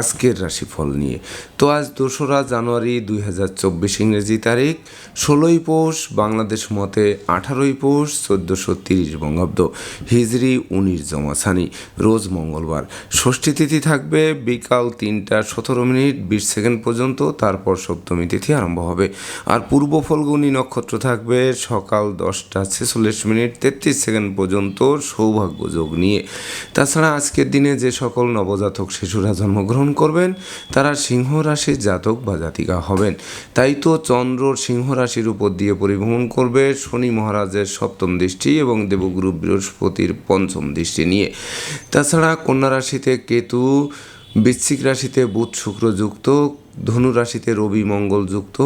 আজকের রাশিফল নিয়ে। তো আজ দোসরা জানুয়ারি দুই হাজার চব্বিশ ইংরেজি তারিখ, ষোলোই পৌষ বাংলাদেশ মতে আঠারোই পৌষ চোদ্দোশো তিরিশ বঙ্গাব্দ, হিজরি উনিশ জমাসানি রোজ মঙ্গলবার। ষষ্ঠী তিথি থাকবে বিকাল তিনটা সতেরো মিনিট বিশ সেকেন্ড পর্যন্ত, তারপর সপ্তমী তিথি আরম্ভ হবে। আর পূর্ব ফলগুনি নক্ষত্র থাকবে সকাল দশটা ছেচল্লিশ মিনিট তেত্রিশ সেকেন্ড পর্যন্ত সৌভাগ্য যোগ নিয়ে। তাছাড়া আজকের দিনে যে সকল নবজাতক শিশুরা জন্মগ্রহণ করবেন, তারা সিংহ রাশির জাতক বা জাতিকা হবেন। তাই তো চন্দ্র সিংহ রাশির উপর দিয়ে পরিভ্রমণ করবে। শনি মহারাজের সপ্তম দৃষ্টি এবং দেবগুরু বৃহস্পতির পঞ্চম দৃষ্টি নিয়ে। তাছাড়া কন্যা রাশিতে কেতু, বৃশ্চিক রাশিতে বুধ, শুক্র যুক্ত। ধনু রাশিতে রবি মঙ্গল যুক্ত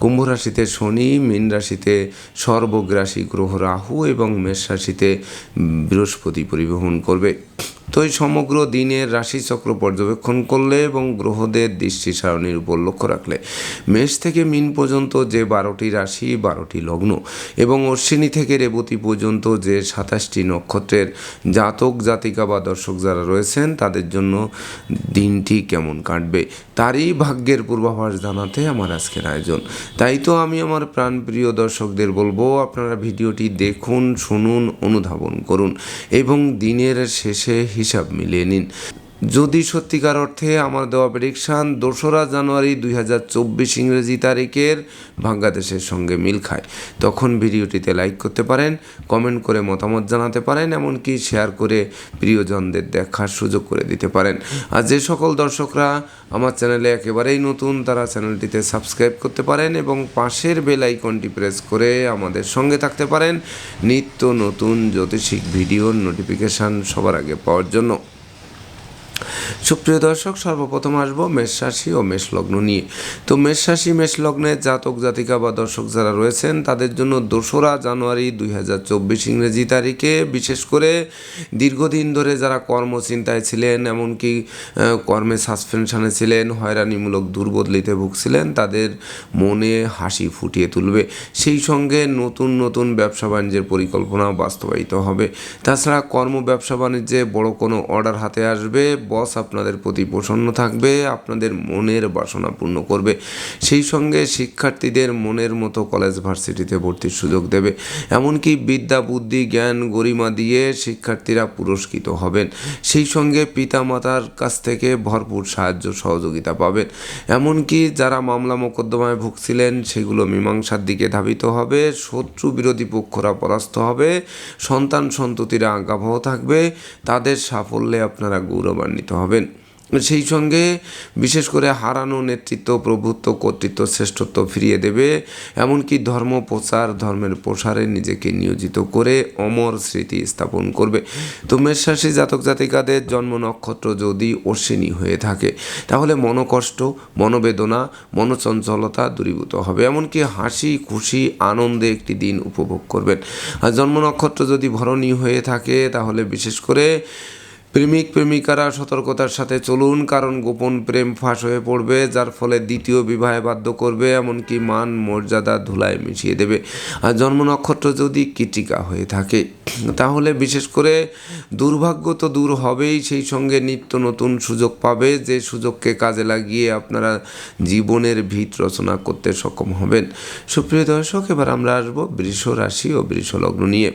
কুম্ভ রাশিতে শনি, মীন রাশিতে সর্বগ্রাসী গ্রহ রাহু এবং মেষ রাশিতে বৃহস্পতি পরিবহন করবে। তো এই সমগ্র দিনের রাশিচক্র পর্যবেক্ষণ করলে এবং গ্রহদের দৃষ্টি সারণীর উপর লক্ষ্য রাখলে মেষ থেকে মিন পর্যন্ত যে বারোটি রাশি, বারোটি লগ্ন এবং অশ্বিনী থেকে রেবতী পর্যন্ত যে সাতাশটি নক্ষত্রের জাতক, জাতিকা বা দর্শক যারা রয়েছেন, তাদের জন্য দিনটি কেমন কাটবে, তারই ভাগ্যের পূর্বাভাস জানাতে আমার আজকের আয়োজন। তাই তো আমি আমার প্রাণ প্রিয় দর্শকদের বলব, আপনারা ভিডিওটি দেখুন, শুনুন, অনুধাবন করুন এবং দিনের শেষে হিসাব মিলিয়ে নিন। যদি সত্যিকার অর্থে আমার দেওয়া প্রেডিকশান দোসরা জানুয়ারি দুই হাজার চব্বিশ ইংরেজি তারিখের বাংলাদেশের সঙ্গে মিল খায়, তখন ভিডিওটিতে লাইক করতে পারেন কমেন্ট করে মতামত জানাতে পারেন, এমনকি শেয়ার করে প্রিয়জনদের দেখার সুযোগ করে দিতে পারেন। আর যে সকল দর্শকরা আমার চ্যানেলে একেবারেই নতুন, তারা চ্যানেলটিতে সাবস্ক্রাইব করতে পারেন এবং পাশের বেল আইকনটি প্রেস করে আমাদের সঙ্গে থাকতে পারেন। নিত্য নতুন জ্যোতিষিক ভিডিওর নোটিফিকেশান সবার আগে পাওয়ার জন্য। সুপ্রিয় দর্শক, সর্বপ্রথম আসব মেষ রাশি ও মেষ লগ্ন নিয়ে। তো মেষ রাশি, মেষ লগ্নের জাতক, জাতিকা বা দর্শক যারা রয়েছেন, তাদের জন্য দোসরা জানুয়ারি দুই হাজার চব্বিশ ইংরেজি তারিখে। বিশেষ করে দীর্ঘদিন ধরে যারা কর্মচিন্তায় ছিলেন, এমনকি কর্মে সাসপেনশনে ছিলেন, হয়রানিমূলক দুর্বদলিতে ভুগছিলেন, তাদের মনে হাসি ফুটিয়ে তুলবে। সেই সঙ্গে নতুন নতুন ব্যবসা বাণিজ্যের পরিকল্পনা বাস্তবায়িত হবে। তাছাড়া কর্ম ব্যবসা বাণিজ্যে বড় কোনো অর্ডার হাতে আসবে। বস, আপনাদের প্রতি প্রসন্ন থাকবে, আপনাদের মনের বাসনা পূর্ণ করবে। সেই সঙ্গে শিক্ষার্থীদের মনের মতো কলেজ ভার্সিটিতে ভর্তির সুযোগ দেবে। এমনকি বিদ্যা, বুদ্ধি, জ্ঞান, গরিমা দিয়ে শিক্ষার্থীরা পুরস্কৃত হবেন। সেই সঙ্গে পিতামাতার কাছ থেকে ভরপুর সাহায্য সহযোগিতা পাবেন। এমনকি যারা মামলা মোকদ্দমায় ভুগছিলেন, সেগুলো মীমাংসার দিকে ধাবিত হবে। শত্রু বিরোধী পক্ষরা পরাস্ত হবে। সন্তান সন্ততিরা আজ্ঞাবহ থাকবে। তাদের সাফল্যে আপনারা গৌরবান্বিত হবেন। সেই সঙ্গে বিশেষ করে হারানো নেতৃত্ব, প্রভুত্ব, কর্তৃত্ব, শ্রেষ্ঠত্ব ফিরিয়ে দেবে, এমনকি ধর্ম প্রচার, ধর্মের প্রসারে নিজেকে নিয়োজিত করে অমর স্মৃতি স্থাপন করবে। তো মেষরাশি জাতক জাতিকাদের জন্ম নক্ষত্র যদি অশ্বিনী হয়ে থাকে, তাহলে মনোকষ্ট, মনোবেদনা, মনোচঞ্চলতা দূরীভূত হবে। এমনকি হাসি, খুশি, আনন্দে একটি দিন উপভোগ করবেন। আর জন্ম নক্ষত্র যদি ভরণী হয়ে থাকে, তাহলে বিশেষ করে প্রেমিক প্রেমিকারা সতর্কতার সাথে চলুন, কারণ গোপন প্রেম ফাঁস হয়ে পড়বে, যার ফলে দ্বিতীয় বিবাহে বাধ্য করবে, এমনকি মান, মর্যাদা, ধুলায় মিশিয়ে দেবে। আর জন্ম নক্ষত্র যদি কীটিকা হয়ে থাকে, তাহলে বিশেষ করে দুর্ভাগ্য তো দূর হবেই, সেই সঙ্গে নিত্য নতুন সুযোগ পাবে, যে সুযোগকে কাজে লাগিয়ে আপনারা জীবনের ভিত রচনা করতে সক্ষম হবেন। সুপ্রিয় দর্শক, এবার আমরা আসব বৃষ রাশি ও বৃষ লগ্ন নিয়ে।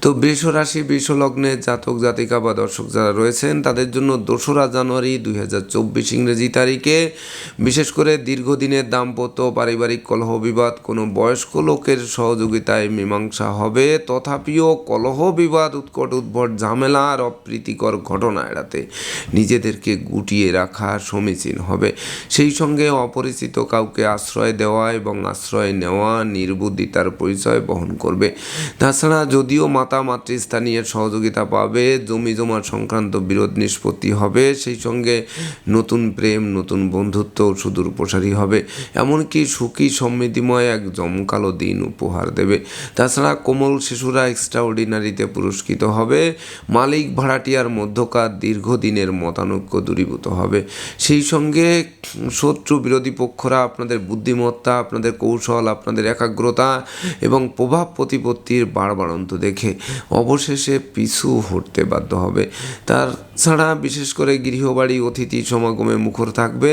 তো বৃষ রাশি, বৃষ লগ্নে জাতক, জাতিকা বা দর্শক যারা রয়েছেন, তাদের জন্য দোসরা জানুয়ারি দুই হাজার চব্বিশ ইংরেজি তারিখে। বিশেষ করে দীর্ঘদিনের দাম্পত্য, পারিবারিক কলহ বিবাদ, কোনো বয়স্ক লোকের সহযোগিতায় মীমাংসা হবে। তথাপিও কলহ বিবাদ, উৎকট উদ্ভট ঝামেলা আর অপ্রীতিকর ঘটনা এড়াতে নিজেদেরকে গুটিয়ে রাখা সমীচীন হবে। সেই সঙ্গে অপরিচিত কাউকে আশ্রয় দেওয়া এবং আশ্রয় নেওয়া নির্বুদ্ধিতার পরিচয় বহন করবে। তাছাড়া যদিও মাতা মাতা, মাতৃস্থানীয় সহযোগিতা পাবে, জমি জমা সংক্রান্ত বিরোধ নিষ্পত্তি হবে, সেই সঙ্গে নতুন প্রেম, নতুন বন্ধুত্ব, সুদূর প্রসারী হবে। এমনকি সুখী সমৃদ্ধিময় এক জমকালো দিন উপহার দেবে। তাছাড়া কোমল শিশুরা এক্সট্রাঅর্ডিনারিতে পুরস্কৃত হবে। মালিক ভাড়াটিয়ার মধ্যকার দীর্ঘদিনের মতানৈক্য দূরীভূত হবে। সেই সঙ্গে শত্রু বিরোধী পক্ষরা আপনাদের বুদ্ধিমত্তা, আপনাদের কৌশল, আপনাদের একাগ্রতা এবং প্রভাব প্রতিপত্তির বাড়বাড়ন্ত দেখে অবশেষে পিছু হটতে বাধ্য হবে। তার ছাড়া বিশেষ করে গৃহবাড়ি, অতিথি সমাগমে মুখর থাকবে।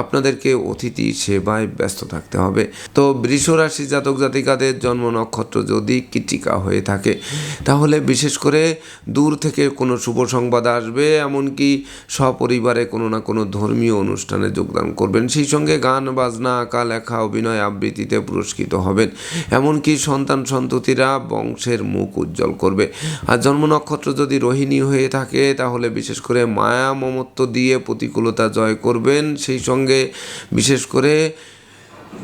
আপনাদেরকে অতিথি সেবায় ব্যস্ত থাকতে হবে। তো বৃষ রাশি জাতক জাতিকাদের জন্ম নক্ষত্র যদি কৃতিকা হয়ে থাকে, তাহলে বিশেষ করে দূর থেকে কোনো শুভ সংবাদ আসবে, এমনকি সপরিবারে কোনো না কোনো ধর্মীয় অনুষ্ঠানে যোগদান করবেন। সেই সঙ্গে গান, বাজনা, আঁকা, লেখা, অভিনয় আবৃত্তিতে পুরস্কৃত হবেন। এমনকি সন্তান সন্ততিরা বংশের মুখ উজ্জ্বল করবে। আর জন্ম নক্ষত্র যদি রোহিণী হয়ে থাকে, তাহলে বিশেষ করে মায়া মমত্ব দিয়ে প্রতিকূলতা জয় করবেন। সেই সঙ্গে বিশেষ করে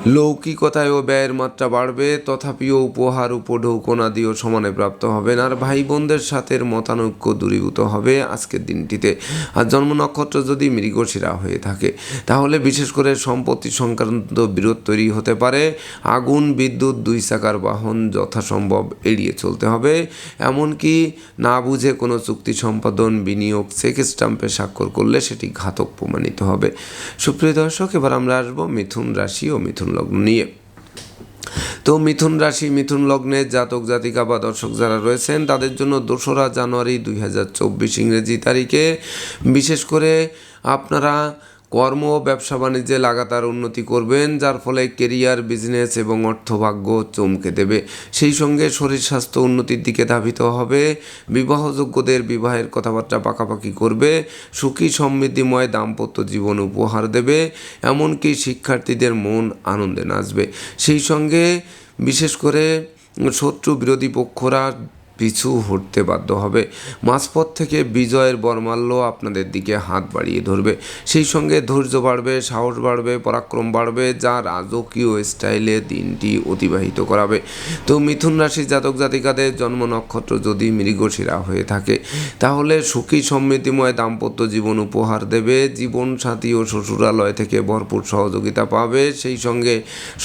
লৌকিকতায় ও ব্যয়ের মাত্রা বাড়বে, তথাপিও উপহার উপঢৌকনাদিও সমানে প্রাপ্ত হবেন আর ভাই বোনদের সাথে মতানৈক্য দূরীভূত হবে আজকের দিনটিতে। আর জন্ম নক্ষত্র যদি মৃগশিরা হয়ে থাকে, তাহলে বিশেষ করে সম্পত্তি সংক্রান্ত বিরোধ তৈরি হতে পারে। আগুন, বিদ্যুৎ, দুই চাকার বাহন যথাসম্ভব এড়িয়ে চলতে হবে। এমনকি না বুঝে কোনো চুক্তি সম্পাদন, বিনিয়োগ, চেক স্টাম্পে স্বাক্ষর করলে সেটি ঘাতক প্রমাণিত হবে। সুপ্রিয় দর্শক, এবার আমরা আসব মিথুন রাশি ও মিথুন লগ্ন নিয়ে। তো মিথুন রাশি, মিথুন লগ্নে জাতক, জাতিকা বা দর্শক যারা রয়েছেন, তাদের জন্য দোসরা জানুয়ারি দুই হাজার চব্বিশ ইংরেজি তারিখে বিশেষ করে আপনারা কর্ম ও ব্যবসা বাণিজ্যে লাগাতার উন্নতি করবেন, যার ফলে কেরিয়ার, বিজনেস এবং অর্থভাগ্য চমকে দেবে। সেই সঙ্গে শরীর স্বাস্থ্য উন্নতির দিকে ধাবিত হবে। বিবাহযোগ্যদের বিবাহের কথাবার্তা পাকাপাকি করবে। সুখী সমৃদ্ধিময় দাম্পত্য জীবন উপহার দেবে। এমনকি শিক্ষার্থীদের মন আনন্দে নাচবে। সেই সঙ্গে বিশেষ করে শত্রু বিরোধী পক্ষরা পিছু হটতে বাধ্য হবে। মাঝপথ থেকে বিজয়ের বর্মাল্য আপনাদের দিকে হাত বাড়িয়ে ধরবে। সেই সঙ্গে ধৈর্য বাড়বে, সাহস বাড়বে, পরাক্রম বাড়বে, যা রাজকীয় স্টাইলে দিনটি অতিবাহিত করাবে। তো মিথুন রাশির জাতক জাতিকাদের জন্ম নক্ষত্র যদি মৃগশিরা হয়ে থাকে, তাহলে সুখী সমৃদ্ধিময় দাম্পত্য জীবন উপহার দেবে। জীবন সাথী ও শ্বশুরালয় থেকে ভরপুর সহযোগিতা পাবে। সেই সঙ্গে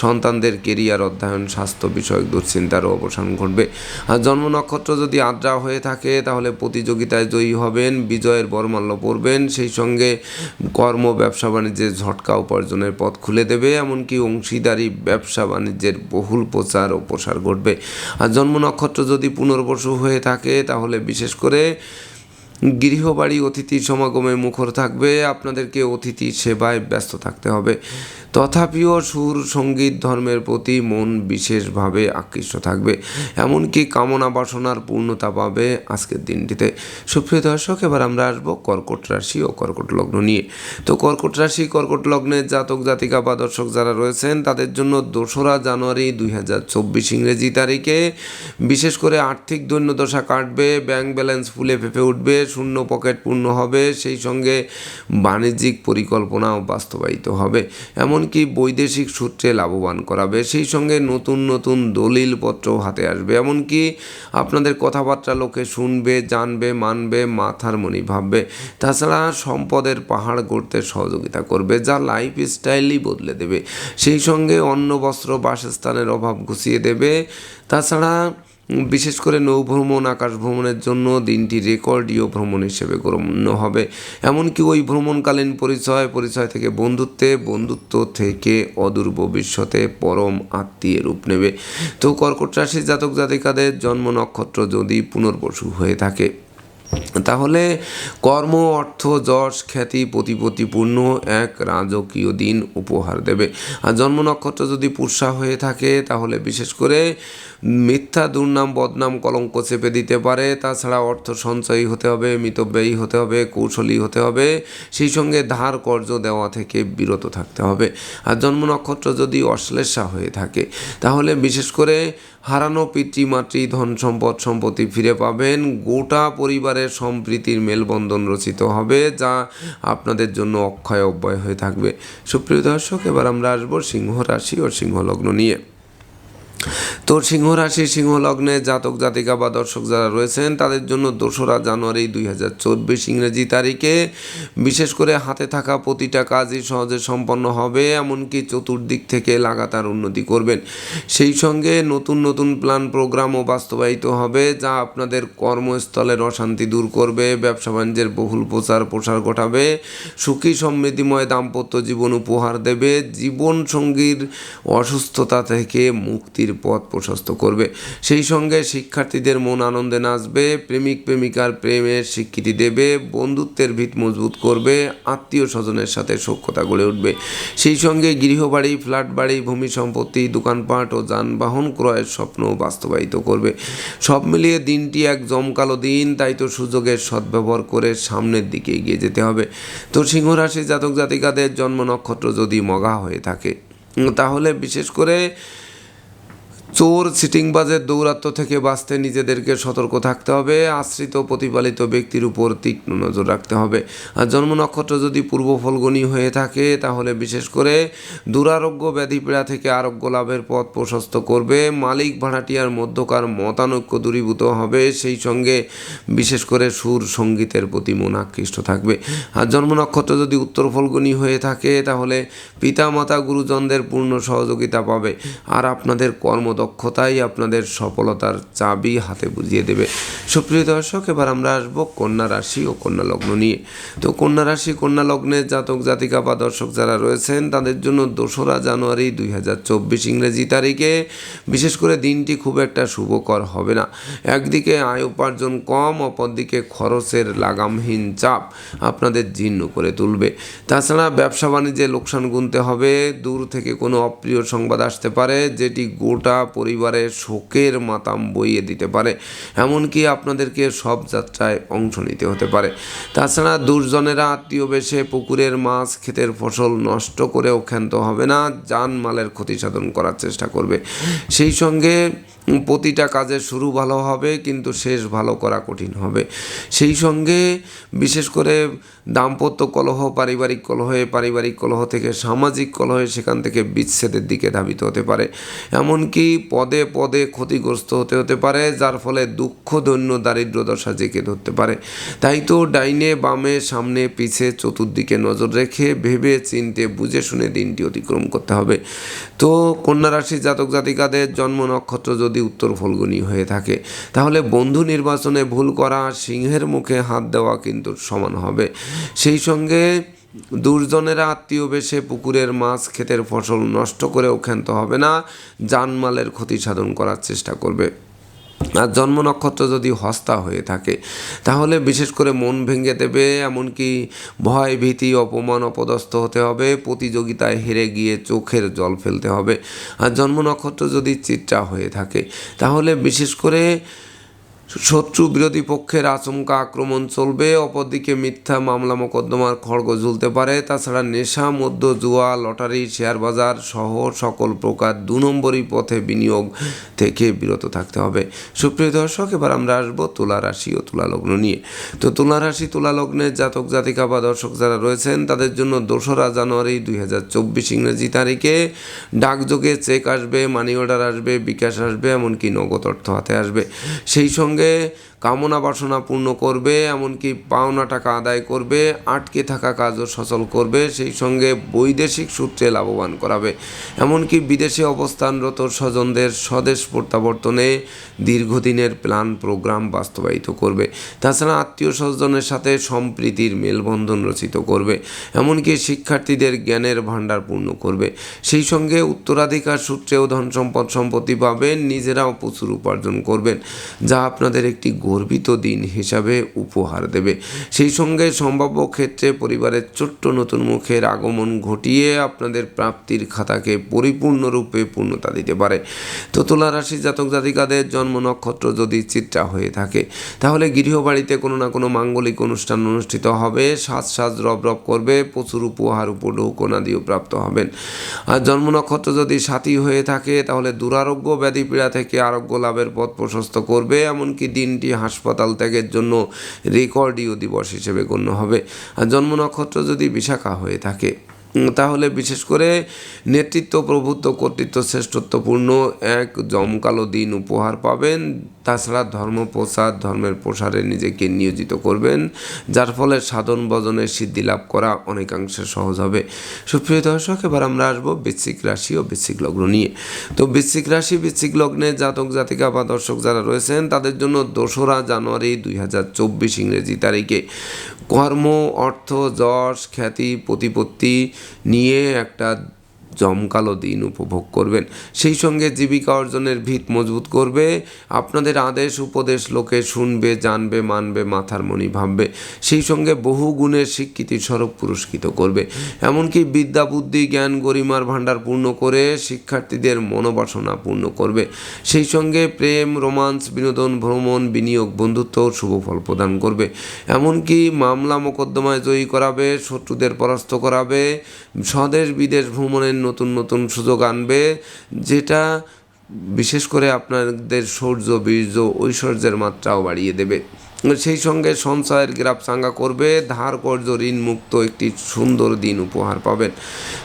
সন্তানদের কেরিয়ার অধ্যয়ন, স্বাস্থ্য বিষয়ক দুশ্চিন্তারও অবসান ঘটবে। আর জন্ম নক্ষত্র যদি আদ্রা হয়ে থাকে, তাহলে প্রতিযোগিতায় জয়ী হবেন, বিজয়ের বরমাল্য পড়বেন সেই সঙ্গে কর্ম, ব্যবসা বাণিজ্যের ঝটকা উপার্জনের পথ খুলে দেবে, এমনকি অংশীদারি, ব্যবসা বাণিজ্যের বহুল প্রচার ও প্রসার ঘটবে। আর জন্ম নক্ষত্র যদি পুনর্বসু হয়ে থাকে, তাহলে বিশেষ করে গৃহবাড়ি অতিথি সমাগমে মুখর থাকবে, আপনাদেরকে অতিথি সেবায় ব্যস্ত থাকতে হবে। তথাপিও সুর, সংগীত, ধর্মের প্রতি মন বিশেষভাবে আকৃষ্ট থাকবে। এমনকি কামনা বাসনার পূর্ণতা পাবে আজকের দিনটিতে। সুপ্রিয় দর্শক, এবার আমরা আসব কর্কট রাশি ও কর্কট লগ্ন নিয়ে। তো কর্কট রাশি, কর্কট লগ্নের জাতক, জাতিকা বা দর্শক যারা রয়েছেন, তাদের জন্য দোসরা জানুয়ারি দুই হাজার চব্বিশ ইংরেজি তারিখে বিশেষ করে আর্থিক দৈন্যদশা কাটবে, ব্যাংক ব্যালেন্স ফুলে ফেপে উঠবে, শূন্য পকেট পূর্ণ হবে, সেই সঙ্গে বাণিজ্যিক পরিকল্পনাও বাস্তবায়িত হবে। এমনকি বৈদেশিক সূত্রে লাভবান করাবে, সেই সঙ্গে নতুন নতুন দলিলপত্র হাতে আসবে। এমনকি আপনাদের কথাবার্তা লোকে শুনবে, জানবে, মানবে, মাথার মনি ভাববে। তাছাড়া সম্পদের পাহাড় গড়তে সহযোগিতা করবে, যা লাইফ স্টাইলই বদলে দেবে। সেই সঙ্গে অন্ন, বস্ত্র, বাসস্থানের অভাব ঘুষিয়ে দেবে। তাছাড়া বিশেষ করে নৌভ্রমণ আকাশ ভ্রমণের জন্য দিনটি রেকর্ডীয় ভ্রমণ হিসেবে গণ্য হবে। এমনকি ওই ভ্রমণকালীন পরিচয় পরিচয় থেকে বন্ধুত্বে, বন্ধুত্ব থেকে অদূর ভবিষ্যতে পরম আত্মীয় রূপ নেবে। তো কর্কট রাশির জাতক জাতিকাদের জন্ম নক্ষত্র যদি পুনর্বসু হয়ে থাকে তাহলে কর্ম, অর্থ, যশ, খ্যাতি, প্রতিপত্তিপূর্ণ এক রাজকীয় দিন উপহার দেবে। আর জন্ম নক্ষত্র যদি পুষা হয়ে থাকে, তাহলে বিশেষ করে মিথ্যা, দুর্নাম, বদনাম, কলঙ্ক চেপে দিতে পারে। তাছাড়া অর্থ সঞ্চয়ী হতে হবে, মিতব্যয়ী হতে হবে, কৌশলী হতে হবে। সেই সঙ্গে ধার কর্য দেওয়া থেকে বিরত থাকতে হবে। আর জন্ম নক্ষত্র যদি অশ্লেষা হয়ে থাকে, তাহলে বিশেষ করে হারানো পিতৃমাতৃ ধন সম্পদ, সম্পত্তি ফিরে পাবেন। গোটা পরিবারের সম্প্রীতির মেলবন্ধন রচিত হবে, যা আপনাদের জন্য অক্ষয় অব্যয় হয়ে থাকবে। সুপ্রিয় দর্শক, এবার আমরা আসব সিংহ রাশি ও সিংহ লগ্ন নিয়ে। তো সিংহ রাশি, সিংহ লগ্নে জাতক, জাতিকা বা দর্শক যারা রয়েছেন, তাদের জন্য দোসরা জানুয়ারি দুই হাজার চব্বিশ ইংরেজি তারিখে। বিশেষ করে হাতে থাকা প্রতিটা কাজই সহজে সম্পন্ন হবে, এমনকি চতুর্দিক থেকে লাগাতার উন্নতি করবেন। সেই সঙ্গে নতুন নতুন প্ল্যান প্রোগ্রামও বাস্তবায়িত হবে, যা আপনাদের কর্মস্থলের অশান্তি দূর করবে, ব্যবসা বাণিজ্যের বহুল প্রচার প্রসার ঘটাবে, সুখী সমৃদ্ধিময় দাম্পত্য জীবন উপহার দেবে জীবন সঙ্গীর অসুস্থতা থেকে মুক্তির পথ প্রশস্ত করবে। সেই সঙ্গে শিক্ষার্থীদের মন আনন্দে নাচবে, প্রেমিক, প্রেমিকার প্রেমের স্বীকৃতি দেবে, বন্ধুত্বের ভিত মজবুত করবে আত্মীয় স্বজনের সাথে সখ্যতা গড়ে উঠবে। সেই সঙ্গে গৃহবাড়ি ফ্ল্যাট বাড়ি ভূমি সম্পত্তি, দোকানপাট ও যানবাহন ক্রয়ের স্বপ্ন বাস্তবায়িত করবে। সব মিলিয়ে দিনটি এক জমকালো দিন, তাই তো সুযোগের সদ্ব্যবহার করে সামনের দিকে এগিয়ে যেতে হবে। তো সিংহ রাশি জাতক জাতিকাদের জন্ম নক্ষত্র যদি মগা হয়ে থাকে, তাহলে বিশেষ করে চোর সিটিংবাজের দৌরাত্ম থেকে বাঁচতে নিজেদেরকে সতর্ক থাকতে হবে। আশ্রিত প্রতিপালিত ব্যক্তির উপর তীক্ষ্ণ নজর রাখতে হবে। আর জন্ম নক্ষত্র যদি পূর্ব ফলগুনি হয়ে থাকে, তাহলে বিশেষ করে দুরারোগ্য ব্যাধি পীড়া থেকে আরোগ্য লাভের পথ প্রশস্ত করবে। মালিক ভাড়াটিয়ার মধ্যকার মতানৈক্য দূরীভূত হবে। সেই সঙ্গে বিশেষ করে সুর সঙ্গীতের প্রতি মন আকৃষ্ট থাকবে। আর জন্ম নক্ষত্র যদি উত্তর ফলগুনি হয়ে থাকে, তাহলে পিতা মাতা গুরুজনদের পূর্ণ সহযোগিতা পাবে। আর আপনাদের কর্মদক্ষতাই আপনাদের সফলতার চাবি হাতে বুঝিয়ে দেবে। সুপ্রিয় দর্শক, এবার আমরা আসব কন্যা রাশি ও কন্যা লগ্ন নিয়ে। তো কন্যা রাশি, কন্যা লগ্নের জাতক, জাতিকা বা দর্শক যারা রয়েছেন, তাদের জন্য দোসরা জানুয়ারি দুই হাজার চব্বিশ ইংরেজি তারিখে বিশেষ করে দিনটি খুব একটা শুভকর হবে না। একদিকে আয় উপার্জন কম, অপরদিকে খরচের লাগামহীন চাপ আপনাদের জীর্ণ করে তুলবে। তাছাড়া ব্যবসা বাণিজ্যে লোকসান গুনতে হবে, দূর থেকে কোনো অপ্রিয় সংবাদ আসতে পারে, যেটি গোটা পরিবারের শোকের মাতাম বইয়ে দিতে পারে, এমনকি আপনাদেরকে সব যাত্রায় অংশ নিতে হতে পারে। তাছাড়া দুর্জনেরা আত্মীয় বেশে পুকুরের মাছ, ক্ষেতের ফসল নষ্ট করেও ক্ষান্ত হবে না জানমালের ক্ষতি সাধন করার চেষ্টা করবে। সেই সঙ্গে প্রতিটা কাজের শুরু ভালো হবে, কিন্তু শেষ ভালো করা কঠিন হবে। সেই সঙ্গে বিশেষ করে দাম্পত্য কলহ, পারিবারিক কলহে পারিবারিক কলহ থেকে সামাজিক কলহে সেখান থেকে বিচ্ছেদের দিকে ধাবিত হতে পারে। এমনকি পদে পদে ক্ষতিগ্রস্ত হতে হতে পারে, যার ফলে দুঃখ দৈন্য দারিদ্র দশা জেঁকে ধরতে পারে। তাই তো ডাইনে বামে, সামনে পিছে চতুর্দিকে নজর রেখে ভেবে চিনতে, বুঝে শুনে দিনটি অতিক্রম করতে হবে। তো কন্যা রাশি জাতক জাতিকাদের জন্ম নক্ষত্র যদি উত্তর ফলগুনি হয়ে থাকে, তাহলে বন্ধু নির্বাচনে ভুল করা সিংহের মুখে হাত দেওয়া কিন্তু সমান হবে। সেই সঙ্গে দুর্জনেরা আত্মীয় বেশে পুকুরের মাছ, ক্ষেতের ফসল নষ্ট করেও ক্ষান্ত হবে না, জানমালের ক্ষতি সাধন করার চেষ্টা করবে। আর জন্ম নক্ষত্র যদি হস্তা হয়ে থাকে, তাহলে বিশেষ করে মন ভেঙে দেবে, এমনকি ভয়, ভীতি, অপমান, অপদস্থ হতে হবে, প্রতিযোগিতায় হেরে গিয়ে চোখের জল ফেলতে হবে। আর জন্ম নক্ষত্র যদি চিত্রা হয়ে থাকে, তাহলে বিশেষ করে শত্রু বিরোধী পক্ষের আচমকা আক্রমণ চলবে, অপরদিকে মিথ্যা মামলা মোকদ্দমার খড়গ ঝুলতে পারে। তাছাড়া নেশা মধ্য জুয়া, লটারি, শেয়ার বাজার সহ সকল প্রকার দু নম্বরই পথে বিনিয়োগ থেকে বিরত থাকতে হবে। সুপ্রিয় দর্শক, এবার আমরা আসব তুলা রাশি ও তুলা লগ্ন নিয়ে। তো তুলা রাশি, তুলা লগ্নের জাতক, জাতিকা বা দর্শক যারা রয়েছেন, তাদের জন্য দোসরা জানুয়ারি দুই হাজার চব্বিশ ইংরেজি তারিখে ডাকযোগে চেক আসবে মানি অর্ডার আসবে, বিকাশ আসবে, এমনকি নগদ অর্থ হাতে আসবে। সেই সঙ্গে 그. কামনা বাসনা পূর্ণ করবে, এমনকি পাওনা টাকা আদায় করবে, আটকে থাকা কাজও সচল করবে, সেই সঙ্গে বৈদেশিক সূত্রে লাভবান করাবে। এমনকি বিদেশে অবস্থানরত স্বজনদের স্বদেশ প্রত্যাবর্তনে দীর্ঘদিনের প্ল্যান প্রোগ্রাম বাস্তবায়িত করবে। তাছাড়া আত্মীয় স্বজনের সাথে সম্প্রীতির মেলবন্ধন রচিত করবে। এমনকি শিক্ষার্থীদের জ্ঞানের ভাণ্ডার পূর্ণ করবে। সেই সঙ্গে উত্তরাধিকার সূত্রেও ধন সম্পদ সম্পত্তি পাবেন, নিজেরাও প্রচুর উপার্জন করবেন। যা আপনাদের একটি গর্বিত দিন হিসাবে উপহার দেবে। সেই সঙ্গে সম্ভাব্য ক্ষেত্রে পরিবারের ছোট্ট নতুন মুখের আগমন ঘটিয়ে আপনাদের প্রাপ্তির খাতাকে পরিপূর্ণরূপে পূর্ণতা দিতে পারে। তো তুলা রাশি জাতক জাতিকাদের জন্ম নক্ষত্র যদি চিত্রা হয়ে থাকে, তাহলে গৃহবাড়িতে কোনো না কোনো মাঙ্গলিক অনুষ্ঠান অনুষ্ঠিত হবে। সাজ সাজ রব রব করবে, প্রচুর উপহার উপঢৌকনাদিও প্রাপ্ত হবেন। আর জন্ম নক্ষত্র যদি সাথী হয়ে থাকে, তাহলে দুরারোগ্য ব্যাধি পীড়া থেকে আরোগ্য লাভের পথ প্রশস্ত করবে। এমনকি দিনটি হাসপাতাল ত্যাগের জন্য রেকর্ডীয় দিবস হিসেবে গণ্য হবে। আর জন্ম নক্ষত্র যদি বিশাখা হয়ে থাকে তাহলে বিশেষ করে নেতৃত্ব, প্রভুত্ব, কর্তৃত্ব, শ্রেষ্ঠত্বপূর্ণ এক জমকালো দিন উপহার পাবেন। তাছাড়া ধর্ম প্রসার ধর্মের প্রসারে নিজেকে নিয়োজিত করবেন, যার ফলে সাধন ভজনের সিদ্ধি লাভ করা অনেকাংশে সহজ হবে। সুপ্রিয় দর্শক, এবার আমরা আসব বৃশ্চিক রাশি ও বৃশ্চিক লগ্ন নিয়ে। তো বৃশ্চিক রাশি, বৃশ্চিক লগ্নে জাতক, জাতিকা বা দর্শক যারা রয়েছেন, তাদের জন্য দোসরা জানুয়ারি দুই হাজার চব্বিশ ইংরেজি তারিখে। কর্ম, অর্থ, যশ, খ্যাতি, প্রতিপত্তি নিয়ে একটা জমকালো দিন উপভোগ করবেন। সেই সঙ্গে জীবিকা অর্জনের ভিত মজবুত করবে। আপনাদের আদেশ, উপদেশ লোকে শুনবে, জানবে, মানবে, মাথার মনি ভাববে। সেই সঙ্গে বহু গুণের স্বীকৃতি স্বরূপ পুরস্কৃত করবে। এমনকি বিদ্যা, বুদ্ধি, জ্ঞান, গরিমার ভাণ্ডার পূর্ণ করে শিক্ষার্থীদের মনোবাসনা পূর্ণ করবে। সেই সঙ্গে প্রেম, রোমান্স, বিনোদন, ভ্রমণ, বিনিয়োগ, বন্ধুত্ব শুভ ফল প্রদান করবে। এমনকি মামলা মোকদ্দমায় জয়ী করাবে, শত্রুদের পরাস্ত করাবে স্বদেশ বিদেশ ভ্রমণের নতুন নতুন সুযোগ আনবে, যেটা বিশেষ করে আপনাদের শৌর্য বীর্য, ঐশ্বর্যের মাত্রাও বাড়িয়ে দেবে। সেই সঙ্গে সঞ্চয়ের গ্রাফ চাঙ্গা করবে, ধার কর্য ঋণ মুক্ত একটি সুন্দর দিন উপহার পাবেন।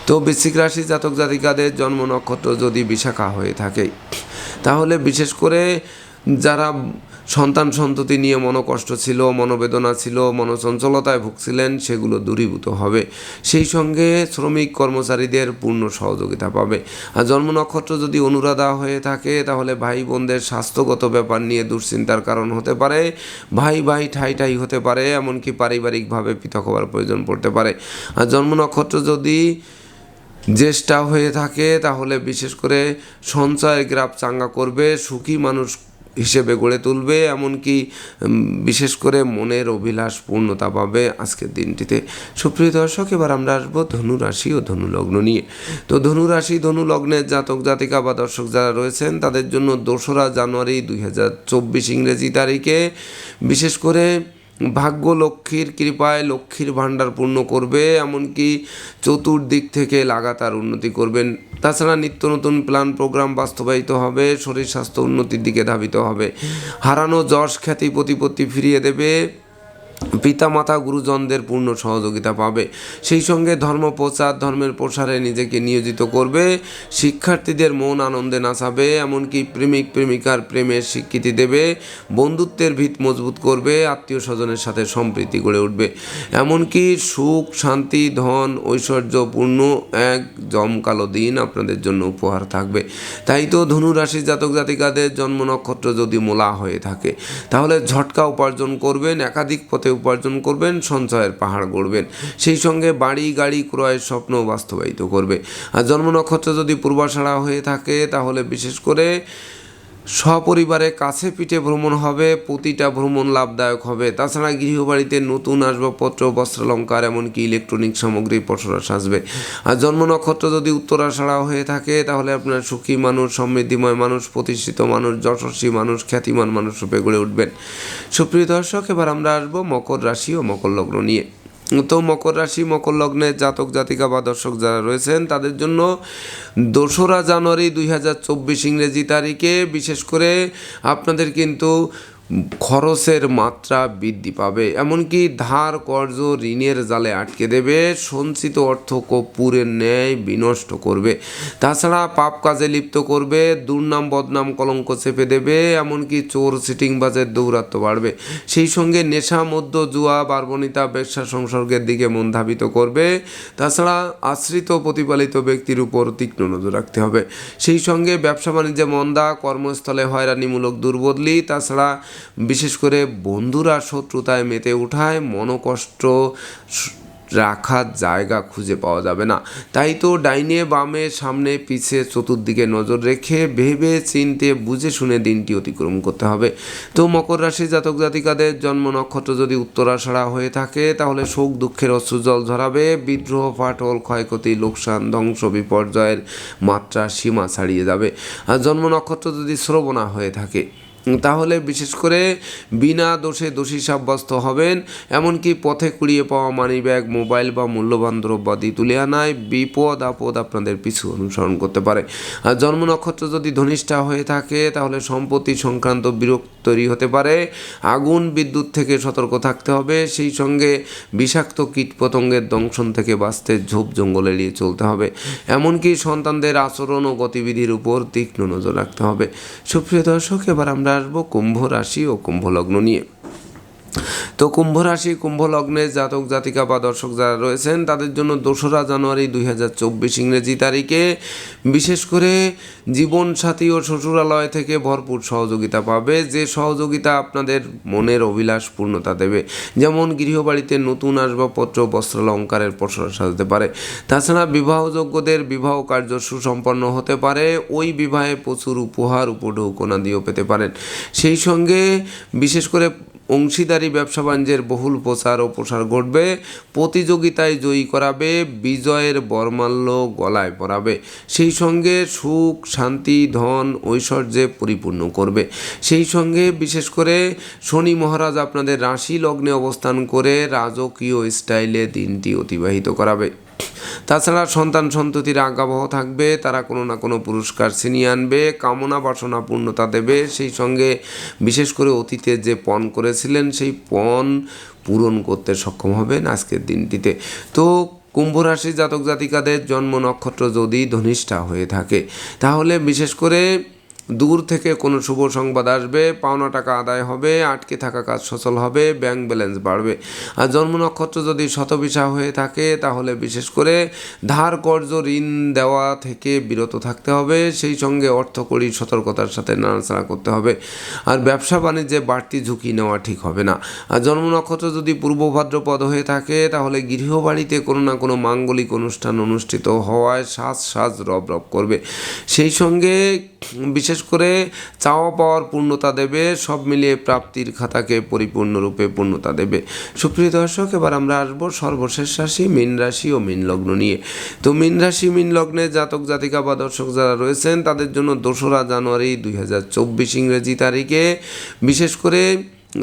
তো বৃশ্চিক রাশি জাতক জাতিকাদের জন্ম নক্ষত্র যদি বিশাখা হয়ে থাকে, তাহলে বিশেষ করে যারা সন্তান সন্ততি নিয়ে মনোকষ্ট ছিল, মনোবেদনা ছিল, মনোচঞ্চলতায় ভুগছিলেন, সেগুলো দূরীভূত হবে। সেই সঙ্গে শ্রমিক কর্মচারীদের পূর্ণ সহযোগিতা পাবে। আর জন্ম নক্ষত্র যদি অনুরাধা হয়ে থাকে, তাহলে ভাই বোনদের স্বাস্থ্যগত ব্যাপার নিয়ে দুশ্চিন্তার কারণ হতে পারে ভাই ভাই ঠাই ঠাই হতে পারে, এমনকি পারিবারিকভাবে পৃথক হওয়ার প্রয়োজন পড়তে পারে। আর জন্ম নক্ষত্র যদি জ্যেষ্ঠা হয়ে থাকে, তাহলে বিশেষ করে সঞ্চয়ের গ্রাফ চাঙ্গা করবে, সুখী মানুষ হিসেবে গড়ে তুলবে, এমনকি বিশেষ করে মনের অভিলাষ পূর্ণতা পাবে আজকের দিনটিতে। সুপ্রিয় দর্শক, এবার আমরা আসব ধনুরাশি ও ধনুলগ্ন নিয়ে। তো ধনুরাশি ধনু লগ্নের জাতক জাতিকা বা দর্শক যারা রয়েছেন, তাদের জন্য দোসরা জানুয়ারি দুই হাজার চব্বিশ ইংরেজি তারিখে বিশেষ করে ভাগ্য লক্ষ্মীর কৃপায় লক্ষ্মীর ভাণ্ডার পূর্ণ করবে, এমনকি চতুর্দিক থেকে লাগাতার উন্নতি করবেন। তাছাড়া নিত্য নতুন প্ল্যান প্রোগ্রাম বাস্তবায়িত হবে, শরীর স্বাস্থ্য উন্নতির দিকে ধাবিত হবে। হারানো যশ খ্যাতি প্রতিপত্তি ফিরিয়ে দেবে। পিতামাতা গুরুজনদের পূর্ণ সহযোগিতা পাবে। সেই সঙ্গে ধর্ম প্রচার, ধর্মের প্রসারে নিজেকে নিয়োজিত করবে। শিক্ষার্থীদের মন আনন্দে নাচাবে, এমনকি প্রেমিক, প্রেমিকার প্রেমের স্বীকৃতি দেবে। বন্ধুত্বের ভিত মজবুত করবে আত্মীয় স্বজনের সাথে সম্প্রীতি গড়ে উঠবে। এমনকি সুখ, শান্তি, ধন, ঐশ্বর্যপূর্ণ এক জমকালো দিন আপনাদের জন্য উপহার থাকবে। তাই তো ধনু রাশি জাতক জাতিকাদের জন্ম নক্ষত্র যদি মোলা হয়ে থাকে, তাহলে ঝটকা উপার্জন করবেন, একাধিক পথে উপার্জন করবেন, সঞ্চয়ের পাহাড় গড়বেন। সেই সঙ্গে বাড়ি, গাড়ি ক্রয়ের স্বপ্ন বাস্তবায়িত করবে। আর জন্ম নক্ষত্র যদি পূর্বাষাড়া হয়ে থাকে, তাহলে বিশেষ করে সপরিবারে কাছে পিঠে ভ্রমণ হবে, প্রতিটা ভ্রমণ লাভদায়ক হবে। তাছাড়া গৃহবাড়িতে নতুন আসবাবপত্র, বস্ত্রালঙ্কার, এমনকি ইলেকট্রনিক সামগ্রী পসরাস আসবে আর জন্ম নক্ষত্র যদি উত্তরাষাড়া হয়ে থাকে, তাহলে আপনার সুখী মানুষ, সমৃদ্ধিময় মানুষ, প্রতিষ্ঠিত মানুষ, যশস্বী মানুষ, খ্যাতিমান মানুষ রূপে গড়ে উঠবেন। সুপ্রিয় দর্শক, এবার আমরা আসব মকর রাশি ও মকর লগ্ন নিয়ে। তো মকর রাশি, মকর লগ্নের জাতক, জাতিকা বা দর্শক যারা রয়েছেন, তাদের জন্য দোসরা জানুয়ারি দুই হাজার চব্বিশ ইংরেজি তারিখে বিশেষ করে আপনাদের কিন্তু খরচের মাত্রা বৃদ্ধি পাবে। এমনকি ধার, কর্জ ঋণের জালে আটকে দেবে। সঞ্চিত অর্থ কর্পূরের ন্যায় বিনষ্ট করবে। তাছাড়া পাপ কাজে লিপ্ত করবে। দুর্নাম, বদনাম কলঙ্ক চেপে দেবে। এমনকি চোর সিটিংবাজের দৌরাত্ম বাড়বে। সেই সঙ্গে নেশা মধ্য জুয়া বার্বণিতা ব্যবসা সংসর্গের দিকে মন ধাবিত করবে। তাছাড়া আশ্রিত প্রতিপালিত ব্যক্তির উপর তীক্ষ্ণ নজর রাখতে হবে। সেই সঙ্গে ব্যবসা বাণিজ্যে মন্দা, কর্মস্থলে হয়রানিমূলক দুর্বদলি। তাছাড়া বিশেষ করে বন্ধুরা শত্রুতায় মেতে উঠায় মনোকষ্ট রাখার জায়গা খুঁজে পাওয়া যাবে না। তাই তো ডাইনে বামে সামনে পিছে চতুর্দিকে নজর রেখে ভেবে চিনতে বুঝে শুনে দিনটি অতিক্রম করতে হবে। তো মকর রাশি জাতক জাতিকাদের জন্ম নক্ষত্র যদি উত্তরাষাড়া হয়ে থাকে, তাহলে শোক, দুঃখের অশ্রুজল ঝরাবে, বিদ্রোহ, ফাটল, ক্ষয়ক্ষতি, লোকসান, ধ্বংস, বিপর্যয়ের মাত্রা সীমা ছাড়িয়ে যাবে। আর জন্ম নক্ষত্র যদি শ্রবণা হয়ে থাকে তাহলে বিশেষ করে বিনা দোষে দোষী সাব্যস্ত হবেন, এমনকি পথে কুড়িয়ে পাওয়া মানি ব্যাগ মোবাইল বা মূল্যবান দ্রব্যাদি তুলে আনায় বিপদ আপদ আপনাদের পিছু অনুসরণ করতে পারে। আর জন্ম নক্ষত্র যদি ধনিষ্ঠা হয়ে থাকে, তাহলে সম্পত্তি সংক্রান্ত বিরক্ত তৈরি হতে পারে। আগুন, বিদ্যুৎ থেকে সতর্ক থাকতে হবে, সেই সঙ্গে বিষাক্ত কীটপতঙ্গের দংশন থেকে বাঁচতে ঝোপ জঙ্গল এড়িয়ে চলতে হবে। এমনকি সন্তানদের আচরণ ও গতিবিধির উপর তীক্ষ্ণ নজর রাখতে হবে। সুপ্রিয় দর্শক, এবার আমরা আসব কুম্ভ রাশি ও কুম্ভ লগ্ন নিয়ে। তো কুম্ভ রাশি কুম্ভ লগ্নের জাতক, জাতিকা বা দর্শক যারা রয়েছেন, তাদের জন্য দোসরা জানুয়ারি দুই হাজার চব্বিশ ইংরেজি তারিখে বিশেষ করে জীবন সাথী ও শ্বশুরালয় থেকে ভরপুর সহযোগিতা পাবে, যে সহযোগিতা আপনাদের মনের অভিলাষ পূর্ণতা দেবে। যেমন গৃহবাড়িতে নতুন আসবাবপত্র, বস্ত্রালঙ্কারের পসরা সাজতে পারে। তাছাড়া বিবাহযোগ্যদের বিবাহ কার্য সুসম্পন্ন হতে পারে, ওই বিবাহে প্রচুর উপহার উপঢৌকনাদিও পেতে পারেন। সেই সঙ্গে বিশেষ করে অংশীদারি ব্যবসা বাণিজ্যের বহুল প্রচার ও প্রসার ঘটবে, প্রতিযোগিতায় জয়ী করাবে, বিজয়ের বর্মাল্য গলায় পরাবে। সেই সঙ্গে সুখ, শান্তি, ধন, ঐশ্বর্যে পরিপূর্ণ করবে। সেই সঙ্গে বিশেষ করে শনি মহারাজ আপনাদের রাশি লগ্নে অবস্থান করে রাজকীয় স্টাইলে দিনটি অতিবাহিত করাবে। তাছাড়া সন্তান সন্ততির আজ্ঞাবহ থাকবে, তারা কোনো না কোনো পুরস্কার ছিনিয়ে আনবে, কামনা বাসনা পূর্ণতা দেবে। সেই সঙ্গে বিশেষ করে অতীতে যে পণ করেছিলেন, সেই পণ পূরণ করতে সক্ষম হবেন আজকের দিনটিতে। তো কুম্ভ রাশি জাতক জাতিকাদের জন্ম নক্ষত্র যদি ধনিষ্ঠা হয়ে থাকে, তাহলে বিশেষ করে দূর থেকে কোনো শুভ সংবাদ আসবে, পাওনা টাকা আদায় হবে, আটকে থাকা কাজ সচল হবে, ব্যাংক ব্যালেন্স বাড়বে। আর জন্ম নক্ষত্র যদি শতবিশা হয়ে থাকে, তাহলে বিশেষ করে ধার কর্জ, ঋণ দেওয়া থেকে বিরত থাকতে হবে। সেই সঙ্গে অর্থকরী সতর্কতার সাথে নাড়াচাড়া করতে হবে। আর ব্যবসা বাণিজ্যে বাড়তি ঝুঁকি নেওয়া ঠিক হবে না। আর জন্ম নক্ষত্র যদি পূর্ব ভাদ্রপদ হয়ে থাকে, তাহলে গৃহবাড়িতে কোনো না কোনো মাঙ্গলিক অনুষ্ঠান অনুষ্ঠিত হওয়ায় সাজ সাজ রব রব করবে। সেই সঙ্গে বিশেষ করে চাওয়া পাওয়ার পূর্ণতা দেবে, সব মিলিয়ে প্রাপ্তির খাতাকে পরিপূর্ণরূপে পূর্ণতা দেবে। সুপ্রিয় দর্শক, এবার আমরা আসব সর্বশেষ রাশি, মীন রাশি ও মীন লগ্ন নিয়ে। তো মীন রাশি, মীন লগ্নে জাতক, জাতিকা বা দর্শক যারা রয়েছেন, তাদের জন্য দোসরা জানুয়ারি দুই হাজার চব্বিশ ইংরেজি তারিখে বিশেষ করে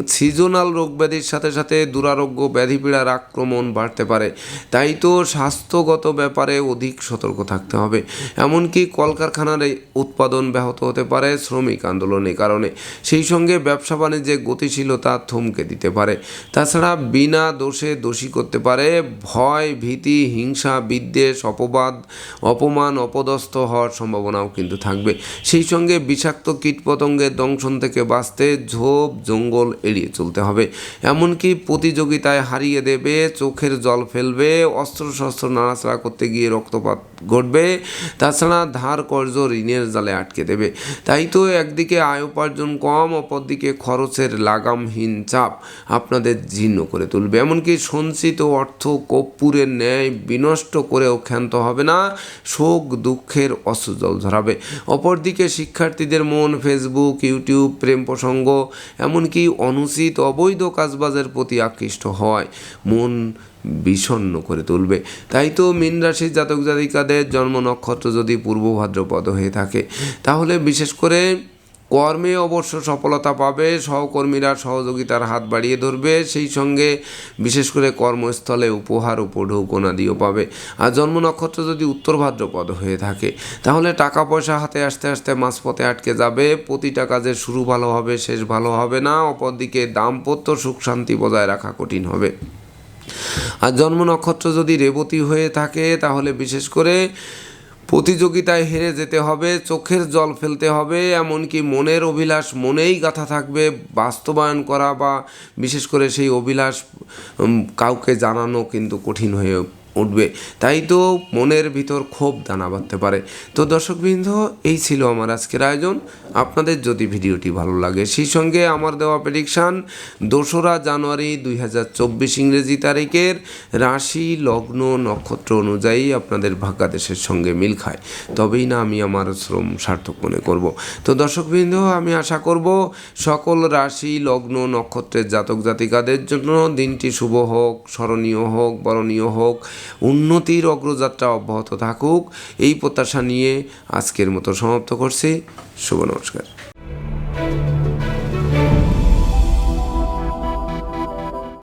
সিজনাল রোগ ব্যাধির সাথে সাথে দুরারোগ্য ব্যাধি পীড়ার আক্রমণ বাড়তে পারে। তাই তো স্বাস্থ্যগত ব্যাপারে অধিক সতর্ক থাকতে হবে। এমনকি কলকারখানার উৎপাদন ব্যাহত হতে পারে শ্রমিক আন্দোলনের কারণে। সেই সঙ্গে ব্যবসা বাণিজ্যে গতিশীলতা থমকে দিতে পারে। তাছাড়া বিনা দোষে দোষী করতে পারে। ভয়, ভীতি, হিংসা, বিদ্বেষ, অপবাদ, অপমান, অপদস্থ হওয়ার সম্ভাবনাও কিন্তু থাকবে। সেই সঙ্গে বিষাক্ত কীটপতঙ্গের দংশন থেকে বাঁচতে ঝোপ, জঙ্গল এড়িয়ে চলতে হবে। এমনকি প্রতিযোগিতায় হারিয়ে দেবে, চোখের জল ফেলবে অস্ত্র শস্ত্র নাড়াচাড়া করতে গিয়ে রক্তপাত ঘটবে। তাছাড়া ধার কর্জ ঋণের জালে আটকে দেবে। তাই তো একদিকে আয় উপার্জন কম, অপরদিকে খরচের লাগামহীন চাপ আপনাদের জীর্ণ করে তুলবে। এমনকি সঞ্চিত অর্থ কর্পূরের ন্যায় বিনষ্ট করেও ক্ষান্ত হবে না, শোক দুঃখের অশ্রুজল ধরাবে। অপরদিকে শিক্ষার্থীদের মন, ফেসবুক, ইউটিউব, প্রেম প্রসঙ্গ, এমনকি অনুচিত অবৈধ কাজবাজের প্রতি আকৃষ্ট হয় মন বিষণ্ণ করে তুলবে। তাই তো মীন রাশির জাতক জাতিকাদের জন্ম নক্ষত্র যদি পূর্ব ভাদ্রপদ হয়ে থাকে, তাহলে বিশেষ করে কর্মে অবশ্য সফলতা পাবে, সহকর্মীরা সহযোগিতার হাত বাড়িয়ে ধরবে, সেই সঙ্গে বিশেষ করে কর্মস্থলে উপহার উপঢৌকনাদিও পাবে। আর জন্ম নক্ষত্র যদি উত্তর ভাদ্রপদ হয়ে থাকে, তাহলে টাকা পয়সা হাতে আসতে আসতে মাঝপথে আটকে যাবে, প্রতিটা কাজের শুরু ভালো হবে, শেষ ভালো হবে না, অপরদিকে দাম্পত্য সুখ শান্তি বজায় রাখা কঠিন হবে। আর জন্ম নক্ষত্র যদি রেবতী হয়ে থাকে, তাহলে বিশেষ করে প্রতিযোগিতায় হেরে যেতে হবে, চোখের জল ফেলতে হবে, এমনকি মনের অভিলাষ মনেই গাথা থাকবে, বাস্তবায়ন করা বা বিশেষ করে সেই অভিলাষ কাউকে জানানো কিন্তু কঠিন হয়ে উঠবে। তাই তো মনের ভিতর ক্ষোভ দানা বাঁধতে পারে। তো দর্শকবৃন্দ, এই ছিল আমার আজকের আয়োজন। আপনাদের যদি ভিডিওটি ভালো লাগে, সেই সঙ্গে আমার দেওয়া প্রেডিকশান দোসরা জানুয়ারি দুই হাজার চব্বিশ ইংরেজি তারিখের রাশি, লগ্ন, নক্ষত্র অনুযায়ী আপনাদের ভাগ্যাদেশের সঙ্গে মিল খায়। তবেই না আমি আমার শ্রম সার্থক মনে করব। তো দর্শকবৃন্দ, আমি আশা করব সকল রাশি, লগ্ন, নক্ষত্রের জাতক জাতিকাদের জন্য দিনটি শুভ হোক, স্মরণীয় হোক, বরণীয় হোক। উন্নতির অগ্রযাত্রা অব্যাহত থাকুক। এই প্রত্যাশা নিয়ে আজকের মতো সমাপ্ত করছি। শুভ নমস্কার।